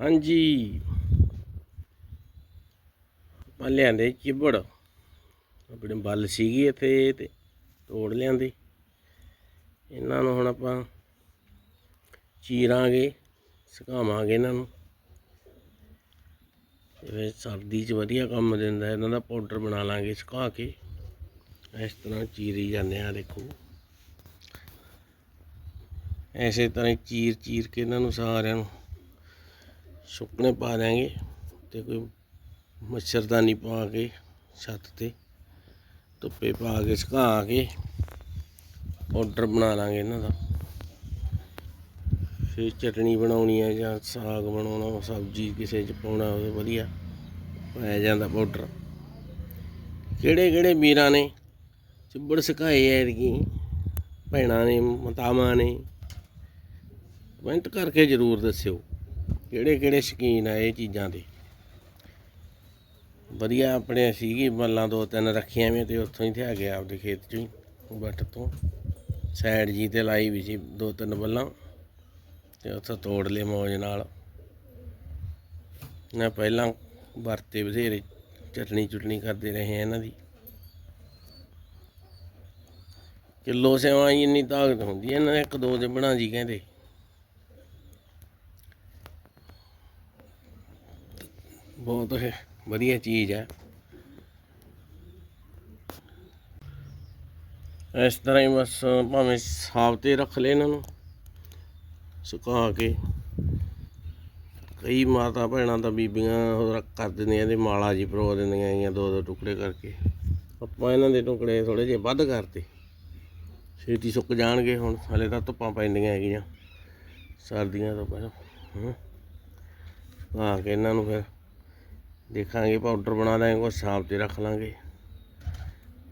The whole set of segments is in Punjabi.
ਹਾਂਜੀ। ਆਪਾਂ ਲਿਆਂਦੇ ਚਿੱਬੜ। ਆਪਣੇ ਬੱਲ ਸੀਗੀ ਇੱਥੇ ਤੇ ਤੋੜ ਲਿਆਂਦੇ। ਇਹਨਾਂ ਨੂੰ ਹੁਣ ਆਪਾਂ ਚੀਰਾਂਗੇ, ਸੁਕਾਵਾਂਗੇ ਇਹਨਾਂ ਨੂੰ। ਇਹ ਸਰਦੀ 'ਚ ਵਧੀਆ ਕੰਮ ਦਿੰਦਾ, ਇਹਨਾਂ ਦਾ ਪਾਊਡਰ ਬਣਾ ਲਾਂਗੇ ਸੁਕਾ ਕੇ। ਇਸ ਤਰ੍ਹਾਂ ਚੀਰੀ ਜਾਂਦੇ ਆ, ਦੇਖੋ। ਐਸੇ ਤਰ੍ਹਾਂ ਹੀ ਚੀਰ ਚੀਰ ਕੇ ਇਹਨਾਂ ਨੂੰ ਸਾਰਿਆਂ ਨੂੰ। ਸੁੱਕਣੇ ਪਾ ਦਿਆਂਗੇ ਤੇ ਕੋਈ ਮੱਛਰਦਾਨੀ ਪਾ ਕੇ ਛੱਤ ਤੇ ਧੁੱਪੇ ਪਾ ਕੇ ਸੁਕਾ ਕੇ ਪਾਊਡਰ ਬਣਾ ਲਾਂਗੇ ਇਹਨਾਂ ਦਾ। ਫਿਰ ਚਟਣੀ ਬਣਾਉਣੀ ਹੈ ਜਾਂ ਸਾਗ ਬਣਾਉਣਾ, ਸਬਜ਼ੀ ਕਿਸੇ ਚ ਪਾਉਣਾ ਉਹ ਵਧੀਆ ਪਾਇਆ ਜਾਂਦਾ ਪਾਊਡਰ। ਕਿਹੜੇ ਕਿਹੜੇ ਵੀਰਾਂ ਨੇ ਚਿੱਬੜ ਸੁਕਾਏ ਐਰਗੀ ਭੈਣਾਂ ਨੇ, ਮਾਤਾਵਾਂ ਨੇ ਕਮੈਂਟ ਕਰਕੇ ਜ਼ਰੂਰ ਦੱਸਿਓ। ਕਿਹੜੇ ਕਿਹੜੇ ਸ਼ੌਕੀਨ ਆ ਇਹ ਚੀਜ਼ਾਂ ਦੇ। ਵਧੀਆ ਆਪਣੇ ਸੀਗੀ ਬੱਲਾਂ ਦੋ ਤਿੰਨ ਰੱਖੀਆਂ ਵੀ ਤੇ ਉੱਥੋਂ ਹੀ ਥਿਆ ਗਿਆ ਆਪਦੇ ਖੇਤ ਚੋਂ ਹੀ ਬੱਟ ਤੋਂ। ਸਾਈਡ ਜੀ ਤੇ ਲਾਈ ਵੀ ਸੀ ਦੋ ਤਿੰਨ ਬੱਲਾਂ ਤੇ ਉੱਥੋਂ ਤੋੜ ਲਏ ਮੌਜ ਨਾਲ। ਨਾ ਪਹਿਲਾਂ ਵਰਤੇ ਬਥੇਰੇ, ਚਟਣੀ ਚੁਟਣੀ ਕਰਦੇ ਰਹੇ ਆ ਇਹਨਾਂ ਦੀ। ਕਿਲੋ ਸੇਵਾ ਇੰਨੀ ਤਾਕਤ ਹੁੰਦੀ ਹੈ ਇਹਨਾਂ ਦੇ ਇੱਕ ਦੋ ਦੇ ਬਣਾ ਜੀ ਕਹਿੰਦੇ। ਬਹੁਤ ਵਧੀਆ ਚੀਜ਼ ਹੈ। ਇਸ ਤਰ੍ਹਾਂ ਹੀ ਬਸ ਭਾਵੇਂ ਸਾਫ਼ ਤੇ ਰੱਖ ਲੈ ਇਹਨਾਂ ਨੂੰ, ਸੁਕਾ ਕੇ। ਕਈ ਮਾਤਾ ਭੈਣਾਂ ਤਾਂ ਬੀਬੀਆਂ ਕਰ ਦਿੰਦੀਆਂ, ਇਹਦੇ ਮਾਲਾ ਜੀ ਪਰੋ ਦਿੰਦੀਆਂ ਹੈਗੀਆਂ ਦੋ ਦੋ ਟੁਕੜੇ ਕਰਕੇ। ਆਪਾਂ ਇਹਨਾਂ ਦੇ ਟੁਕੜੇ ਥੋੜੇ ਜਿਹੇ ਵੱਧ ਕਰਤੇ। ਛੇਤੀ ਸੁੱਕ ਜਾਣਗੇ ਹੁਣ, ਹਲੇ ਤਾਂ ਧੁੱਪਾਂ ਪੈਂਦੀਆਂ ਹੈਗੀਆਂ। ਸਰਦੀਆਂ ਤੋਂ ਪਹਿਲਾਂ, ਹੂੰ। ਸੁਕਾ ਕੇ ਇਹਨਾਂ ਨੂੰ ਫਿਰ ਦੇਖਾਂਗੇ ਪਾਊਡਰ ਬਣਾ ਦਾਂਗੇ ਕੁਛ ਸਾਫ਼ ਤੇ ਰੱਖ ਲਾਂਗੇ।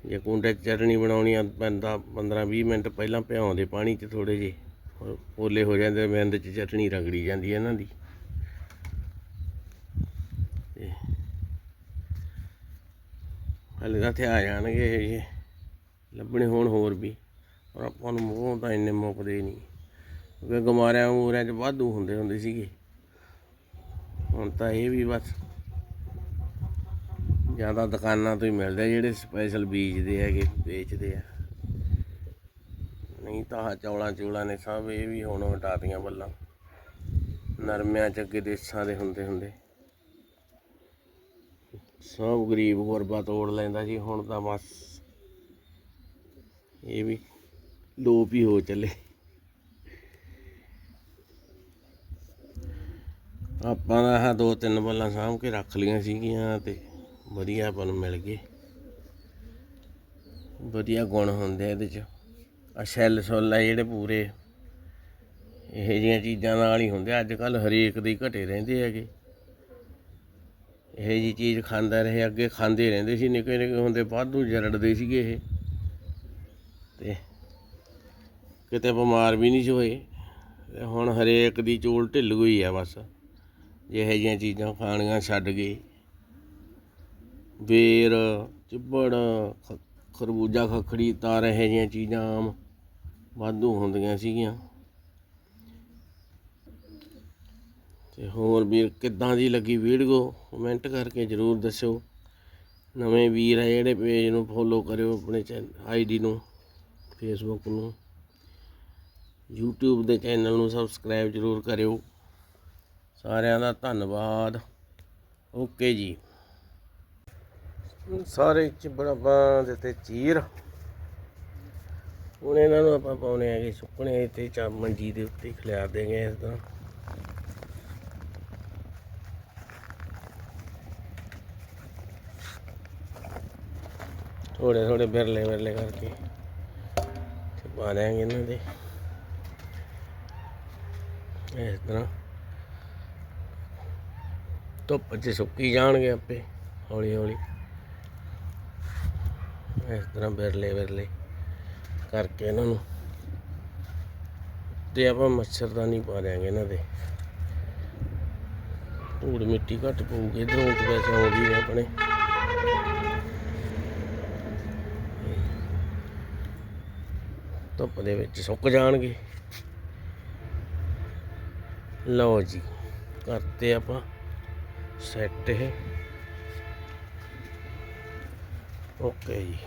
ਜੇ ਕੁੰਡੇ 'ਚ ਚਟਣੀ ਬਣਾਉਣੀ ਆ ਪੈਂਦਾ 15 20 ਮਿੰਟ ਪਹਿਲਾਂ ਭਿਉਂਦੇ ਪਾਣੀ 'ਚ ਥੋੜੇ ਜਿਹੇ ਪੋਲੇ ਹੋ ਜਾਂਦੇ ਮਿੰਦ 'ਚ ਚਟਣੀ ਰਗੜੀ ਜਾਂਦੀ ਹੈ ਇਹਨਾਂ ਦੀ। ਤੇ ਹਲੇ ਤਾਂ ਇੱਥੇ ਆ ਜਾਣਗੇ ਇਹ ਲੱਭਣੇ ਹੋਣ ਹੋਰ ਵੀ, ਪਰ ਆਪਾਂ ਨੂੰ ਮੂੰਹ ਤਾਂ ਇੰਨੇ ਮੁੱਕਦੇ ਨਹੀਂ। ਕਿਉਂਕਿ ਗਮਾਰਿਆਂ ਮੂਰਿਆਂ 'ਚ ਵਾਧੂ ਹੁੰਦੇ ਹੁੰਦੇ ਸੀਗੇ। ਹੁਣ ਤਾਂ ਇਹ ਵੀ ਬਸ ਜਾਂ ਤਾਂ ਦੁਕਾਨਾਂ ਤੋਂ ਹੀ ਮਿਲਦੇ ਜਿਹੜੇ ਸਪੈਸ਼ਲ ਬੀਜਦੇ ਹੈਗੇ, ਵੇਚਦੇ ਆ। ਨਹੀਂ ਤਾਂ ਚੌਲਾਂ ਚੂਲਾਂ ਨੇ ਸਭ ਇਹ ਵੀ ਹੁਣ ਹਟਾਤੀਆਂ ਬੱਲਾਂ। ਨਰਮਿਆਂ ਚ ਅੱਗੇ ਦੇਸਾਂ ਦੇ ਹੁੰਦੇ ਹੁੰਦੇ। ਸਭ ਗਰੀਬ ਗੁਰਬਾ ਤੋੜ ਲੈਂਦਾ ਜੀ, ਹੁਣ ਤਾਂ ਬਸ ਇਹ ਵੀ ਲੋਪ ਹੀ ਹੋ ਚੱਲੇ। ਆਪਾਂ ਦਾ ਦੋ ਤਿੰਨ ਬੱਲਾਂ ਸਾਂਭ ਕੇ ਰੱਖ ਲਈਆਂ ਸੀਗੀਆਂ ਤੇ ਵਧੀਆ ਆਪਾਂ ਨੂੰ ਮਿਲ ਗਏ। ਵਧੀਆ ਗੁਣ ਹੁੰਦੇ ਆ ਇਹਦੇ ਚ। ਆ ਸ਼ੈੱਲ ਸੁੱਲ ਆ ਜਿਹੜੇ ਪੂਰੇ। ਇਹੋ ਜਿਹੀਆਂ ਚੀਜ਼ਾਂ ਨਾਲ ਹੀ ਹੁੰਦੇ ਅੱਜ ਕੱਲ ਹਰੇਕ ਦੇ ਘਟੇ ਰਹਿੰਦੇ ਹੈਗੇ। ਇਹੋ ਜੀ ਚੀਜ਼ ਖਾਂਦਾ ਰਹੇ, ਅੱਗੇ ਖਾਂਦੇ ਰਹਿੰਦੇ ਸੀ, ਨਿੱਕੇ ਨਿੱਕੇ ਹੁੰਦੇ ਵਾਧੂ ਜਰੜਦੇ ਸੀਗੇ ਇਹ। ਤੇ ਕਿਤੇ ਬਿਮਾਰ ਵੀ ਨਹੀਂ ਸੀ ਹੋਏ। ਤੇ ਹੁਣ ਹਰੇਕ ਦੀ ਚੋਲ ਢਿੱਲ ਗਈ ਆ ਬਸ। ਜਿਹੋ ਜਿਹੀਆਂ ਚੀਜ਼ਾਂ ਖਾਣੀਆਂ ਛੱਡ ਗਏ। ਬੇਰ, ਚਿੱਬੜ, ਖ- ਖਰਬੂਜਾ, ਖੱਖੜੀ, ਤਾਰ ਇਹੋ ਜਿਹੀਆਂ ਚੀਜ਼ਾਂ ਆਮ ਵਾਧੂ ਹੁੰਦੀਆਂ ਸੀਗੀਆਂ। ਤੇ ਹੋਰ ਵੀਰ, ਕਿੱਦਾਂ ਦੀ ਲੱਗੀ ਵੀਡੀਓ? ਕਮੈਂਟ ਕਰਕੇ ਜਰੂਰ ਦੱਸਿਓ। ਨਵੇਂ ਵੀਰ ਆ ਜਿਹੜੇ ਪੇਜ ਨੂੰ ਫੋਲੋ ਕਰਿਓ ਆਪਣੇ ਆਈਡੀ ਨੂੰ ਫੇਸਬੁੱਕ ਨੂੰ। YouTube ਦੇ ਚੈਨਲ ਨੂੰ ਸਬਸਕ੍ਰਾਈਬ ਜਰੂਰ ਕਰਿਓ। ਸਾਰਿਆਂ ਦਾ ਧੰਨਵਾਦ। ਓਕੇ ਜੀ। ਸਾਰੇ ਚਿਬੜਾਂ ਦੇ ਤੇ ਚੀਰ। ਹੁਣ ਇਹਨਾਂ ਨੂੰ ਆਪਾਂ ਪਾਉਣੇ ਆ ਹੈਗੇ ਸੁੱਕਣੇ ਇੱਥੇ ਚਾ ਮੰਜੀ ਦੇ ਉੱਤੇ ਖਿਲਾਰ ਦੇਗੇ ਇਸ ਤਰ੍ਹਾਂ। ਥੋੜੇ ਥੋੜੇ ਬਿਰਲੇ ਬਿਰਲੇ ਕਰਕੇ ਤੇ ਪਾ ਦਿਆਂਗੇ ਇਹਨਾਂ ਦੇ। ਇਸ ਤਰ੍ਹਾਂ। ਧੁੱਪ 'ਚ ਸੁੱਕੀ ਜਾਣਗੇ ਆਪੇ, ਹੌਲੀ ਹੌਲੀ। ਇਸ ਤਰ੍ਹਾਂ ਬਿਰਲੇ ਬਿਰਲੇ ਕਰਕੇ ਇਹਨਾਂ ਨੂੰ। ਤੇ ਆਪਾਂ ਮੱਛਰਦਾਨੀ ਪਾ ਦਿਆਂਗੇ ਇਹਨਾਂ ਦੇ। ਧੂੜ ਮਿੱਟੀ ਘੱਟ ਪਊਗੀ, ਇਧਰੋਂ ਤੇ ਵੈਸੇ ਆਉਂਦੀ ਨੇ ਆਪਣੇ। ਧੁੱਪ ਦੇ ਵਿੱਚ ਸੁੱਕ ਜਾਣਗੇ। ਲਓ ਜੀ, ਕਰਤੇ ਆਪਾਂ ਸੈੱਟ ਇਹ। ਓਕੇ ਜੀ।